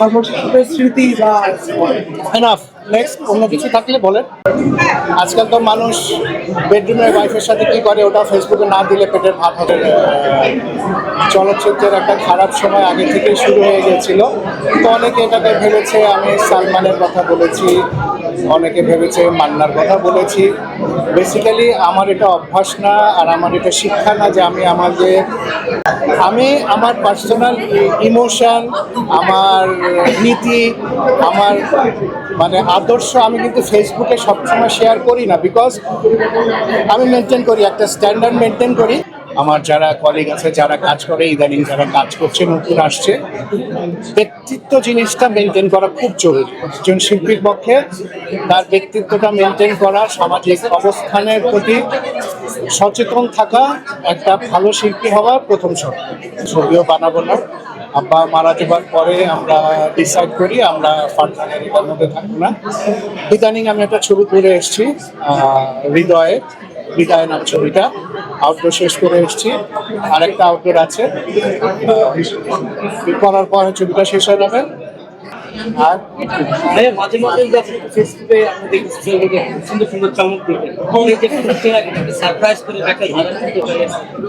সর্বশেষের স্মৃতি বা নেক্সট অন্য কিছু থাকলে বলেন। আজকাল তো মানুষ বেডরুমের ওয়াইফের সাথে কি করে? ওটা ফেসবুকে না দিলে পেটের ভাত হবে। চলচ্চিত্রের একটা খারাপ সময় আগে থেকেই শুরু হয়ে গেছিল। তো অনেকে এটাকে ভেবেছে, আমি সালমানের কথা বলেছি অনেকে ভেবেছে মান্নার কথা বলেছি। বেসিক্যালি আমার এটা অভ্যাস না আর আমার এটা শিক্ষা না যে আমি আমাদের আমি আমার পার্সোনাল ইমোশন আমার নীতি, আমার মানে আদর্শ আমি কিন্তু ফেসবুকে সবসময় শেয়ার করি না বিকজ আমি মেনটেন করি, একটা স্ট্যান্ডার্ড মেনটেন করি। আমার যারা কলিগ আছে, যারা কাজ করে ইদানিং যারা কাজ করছে, নতুন আসছে, ব্যক্তিত্ব জিনিসটা মেনটেন করা খুব জরুরি। একজন শিল্পীর পক্ষে তার ব্যক্তিত্বটা মেনটেন করা, সামাজিক অবস্থানের প্রতি সচেতন থাকা, একটা ভালো শিল্পী হওয়া প্রথম শর্ত। ছবিও বানাবো না। আব্বা মারা যাবার পরে আমরা ডিসাইড করি, আমরা ফার্দারের মধ্যে থাকব না। ইদানিং আমি একটা ছবি তুলে এসেছি হৃদয়ে। হৃদয় নাম ছবিটা। আউটডোর শেষ করে এসেছি। আরেকটা আউটডোর আছে। করার পরে ছবিটা শেষ হয়ে যাবে। আর মাঝে মাঝে ফেসবুকে সুন্দর সুন্দর চমক একটা সারপ্রাইজ করে একটা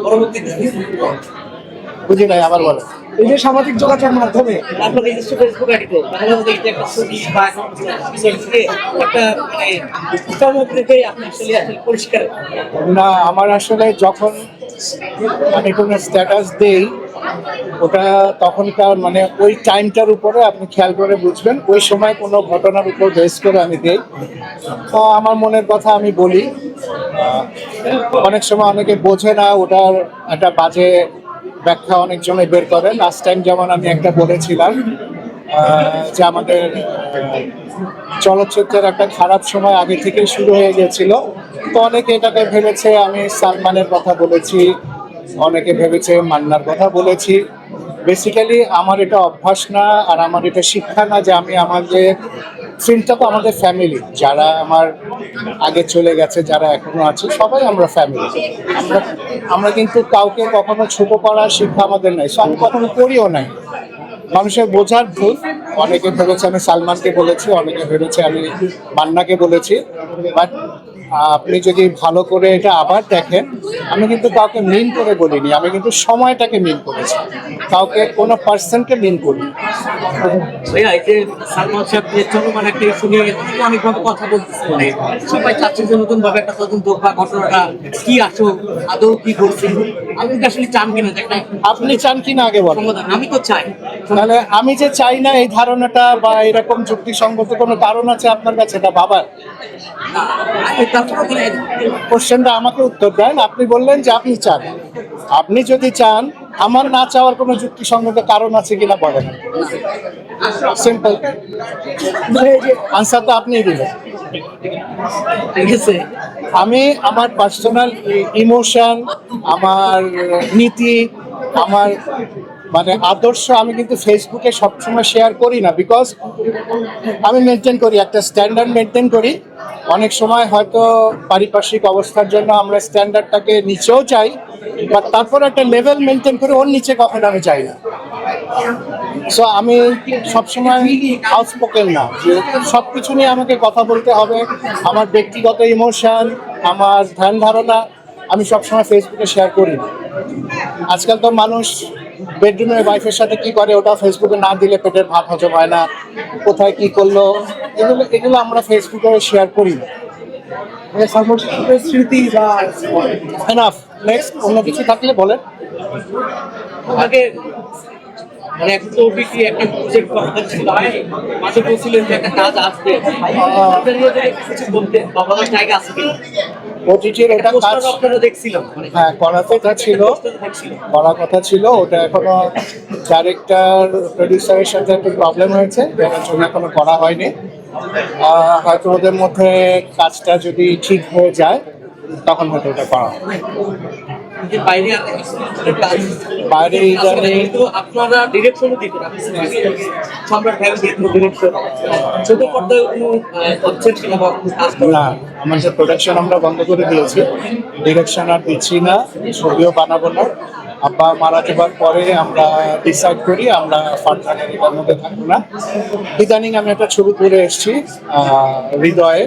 পরবর্তীতে বুঝি নাই আবার বলো। এই যে সামাজিক যোগাযোগ মাধ্যমে আপনার নিজস্ব ফেসবুক আইডিতে মাঝে মাঝে একটা ছবি বা একটা মানে চমক আপনি আসলে আসলে পরিষ্কার না আমার আসলে যখন আমি কোনো স্ট্যাটাস দেই ওটা তখনকার মানে ওই টাইমটার উপরে আপনি খেয়াল করে বুঝবেন ওই সময় কোনো ঘটনার উপর বেস করে আমি দেই। তো আমার মনের কথা আমি বলি অনেক সময় অনেকে বোঝে না ওটার একটা বাজে ব্যাখ্যা অনেকজনে বের করে লাস্ট টাইম যেমন আমি একটা বলেছিলাম যে আমাদের চলচ্চিত্রের একটা খারাপ সময় আগে থেকেই শুরু হয়ে গেছিল তো অনেকে এটাকে ভেবেছে, আমি সালমানের কথা বলেছি, অনেকে ভেবেছে মান্নার কথা বলেছি। বেসিক্যালি আমার এটা অভ্যাস না, আর আমার এটা শিক্ষা না যে আমি আমাদের ফিল্মটা তো আমাদের ফ্যামিলি যারা আমার আগে চলে গেছে, যারা এখনও আছে, সবাই আমরা ফ্যামিলি আমরা আমরা কিন্তু কাউকে কখনো ছোট করার শিক্ষা আমাদের নাই আমি কখনো করিও নাই। মানুষের বোঝার ভুল। অনেকে ভেবেছে আমি সালমানকে বলেছি, অনেকে ভেবেছে আমি মান্নাকে বলেছি। বাট আপনি যদি ভালো করে এটা আবার দেখেন আমি কিন্তু কাউকে মিন করে বলিনি আমি কিন্তু সময়টাকে মিন করেছি। কাউকে কোনো পার্সনকে মিন করি ভাইয়া এই যে সালমান সাহেব যে চলমান একটা ইস্যু নিয়ে অনেকভাবে কথা বলতেছে মানে সবাই চাচ্ছে যে নতুন ভাবে একটা তদন্ত হোক বা ঘটনাটা কি আসুক আদৌ কি করছে আপনি আসলে চান কিনা? একটা আপনি চান কি না আগে বলেন। আমি তো চাই। তাহলে আমি যে চাই না এই ধারণাটা বা এরকম যুক্তিসঙ্গত কোনো কারণ আছে আপনার কাছে? এটা বাবার? কোশ্চেনটা আমাকে উত্তর দেন। আপনি বললেন যে আপনি চান। আপনি যদি চান আমার না চাওয়ার কোনো যুক্তিসঙ্গত কারণ আছে কিনা বলেন। সিম্পল আনসার তো আপনিই দিলেন। ঠিক আছে আমি আমার পার্সোনাল ইমোশন আমার নীতি আমার মানে আদর্শ আমি কিন্তু ফেসবুকে সবসময় শেয়ার করি না বিকজ আমি মেনটেন করি, একটা স্ট্যান্ডার্ড মেনটেন করি। অনেক সময় হয়তো পারিপার্শ্বিক অবস্থার জন্য আমরা স্ট্যান্ডার্ডটাকে নিচেও চাই বা তারপর একটা লেভেল মেনটেন করে ওর নিচে কখনো আমি চাই না। সো আমি সবসময় আউটস্পোকেন না, যে সব কিছু নিয়ে আমাকে কথা বলতে হবে, আমার ব্যক্তিগত ইমোশন আমার ধ্যান ধারণা, আমি সবসময় ফেসবুকে শেয়ার করি আজকাল তো মানুষ বেডরুমের ওয়াইফের সাথে কি করে? ওটা ফেসবুকে না দিলে পেটের ভাত হজম হয় না। কোথায় কি করল? এগুলো এগুলো আমরা ফেসবুকে শেয়ার করি। না সর্বশেষের স্মৃতি বা এনাফ নেক্সট অন্য কিছু থাকলে বলেন। আগে মানে একটা ওবিটি একটা প্রজেক্ট কথা ছিল মাঝে বলছিলেন যে একটা কাজ আসবে কিছু বলতে বাবা জায়গা আছে কিনা? ওটিটির এটা কাজ আপনারা দেখছিলাম মানে হ্যাঁ করার কথা ছিল। করা কথা ছিল ওটা এখনও ডাইরেক্টর প্রডিউসারের সাথে একটু প্রবলেম হয়েছে যার জন্য এখনও করা হয়নি। হয়তো ওদের মধ্যে কাজটা যদি ঠিক হয়ে যায় তখন হয়তো ওটা করা হবে। বাইরে বাইরে ইদানিং কিন্তু আপনারা ডিরেকশনও দিতেন সম্রাট ভাই ডিরেকশন ছোট পর্দায় কোনো কনসেপ্ট ছিল বা কোনো কাজ করা? না আমাদের প্রোডাকশন আমরা বন্ধ করে দিয়েছি। ডিরেকশন আর দিচ্ছি না ছবিও বানাবো না। আব্বা মারা যাবার পরে আমরা ডিসাইড করি আমরা ফার্দারের মধ্যে থাকব না। ইদানিং আমি একটা ছবি তুলে এসেছি হৃদয়ে।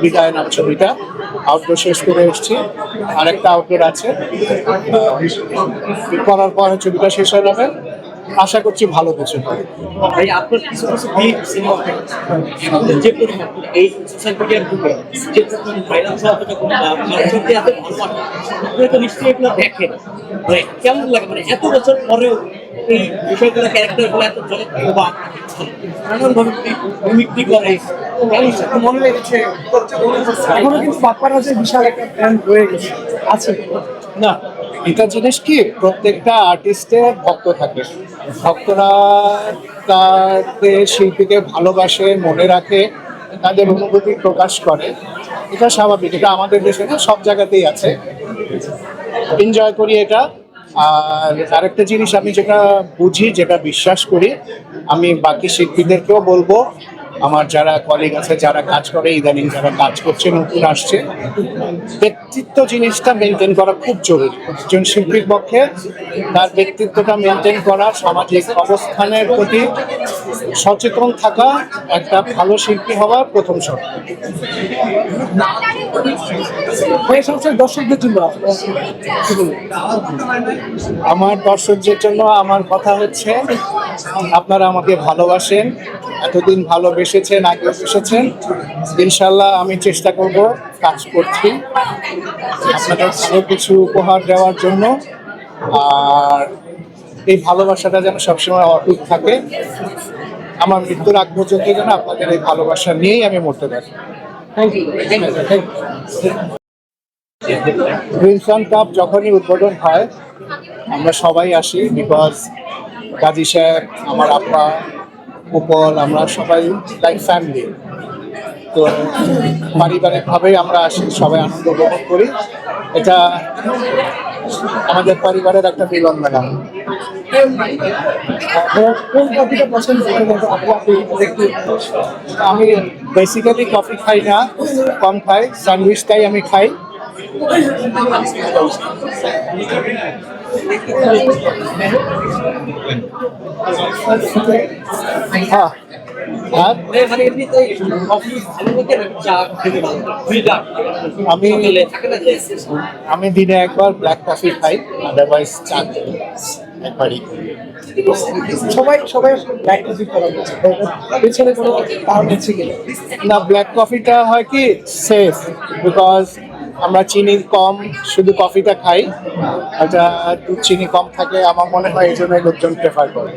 হৃদয় নাম ছবিটা আউটডোর শেষ করে এসেছি। আরেকটা আউটডোর আছে। করার পরে ছবিটা শেষ হয়ে যাবে। আশা করছি ভালো কিছু হবে। এই তো নিশ্চয়ই মানে কেমন লাগে? মানে এত বছর পরেও এই বিষয়গুলো করে? আছে? না, এটা জিনিস কি, প্রত্যেকটা আর্টিস্টের ভক্ত থাকে। ভক্তরা তাদের শিল্পীকে ভালোবাসে, মনে রাখে, তাদের অনুভূতি প্রকাশ করে। এটা স্বাভাবিক, এটা আমাদের দেশে না, সব জায়গাতেই আছে। এনজয় করি এটা। আর আরেকটা জিনিস আমি যেটা বুঝি, যেটা বিশ্বাস করি, আমি বাকি শিল্পীদেরকেও বলব আমার যারা কলিগ আছে যারা কাজ করে ইদানিং যারা কাজ করছে নতুন আসছে ব্যক্তিত্ব জিনিসটা মেনটেন করা খুব জরুরি একজন শিল্পীর পক্ষে তার ব্যক্তিত্বটা মেনটেন করা সামাজিক অবস্থানের প্রতি সচেতন থাকা একটা ভালো শিল্পী হওয়ার প্রথম শর্ত দর্শকদের জন্য? আমার দর্শকদের জন্য আমার কথা হচ্ছে আপনারা আমাকে ভালোবাসেন এতদিন ভালোবেসেছেন আগে এসেছেন। ইনশাল্লাহ আমি চেষ্টা করব কাজ করছি। আপনাদের ভালো কিছু উপহার দেওয়ার জন্য। আর এই ভালোবাসাটা যেন সবসময় অটুট থাকে। আমার মৃত্যুর আগ পর্যন্ত যেন আপনাদের এই ভালোবাসা নিয়েই আমি মরতে ইউ ক্রিমসন কাপ যখনই উদ্বোধন হয় আমরা সবাই আসি বিকজ কাজী সাহেব আমার আপা উপল আমরা সবাই লাইক ফ্যামিলি তো পারিবারিকভাবেই আমরা আসি, সবাই আনন্দ উপভোগ করি। এটা আমাদের পরিবারের একটা মিলন মেলা আমি বেসিক্যালি কফি খাই না, কম খাই স্যান্ডউইচটাই আমি খাই। হ্যাঁ। আর মানে এমনিতে অফিস ভালো লাগে না চা খেতে ভালো লাগে? দুইটা। আমি আমি দিনে একবার ব্ল্যাক কফি খাই আদারওয়াইজ চা একবারই। সবাই সবাই ব্ল্যাক করা। পেছনে কোনো কারণ হচ্ছে না? ব্ল্যাক কফিটা হয় কি সেফ বিকজ আমরা চিনি কম, শুধু কফিটা খাই। এটা দুধ চিনি কম থাকে আমার মনে হয় এই জন্যই লোকজন প্রেফার করে।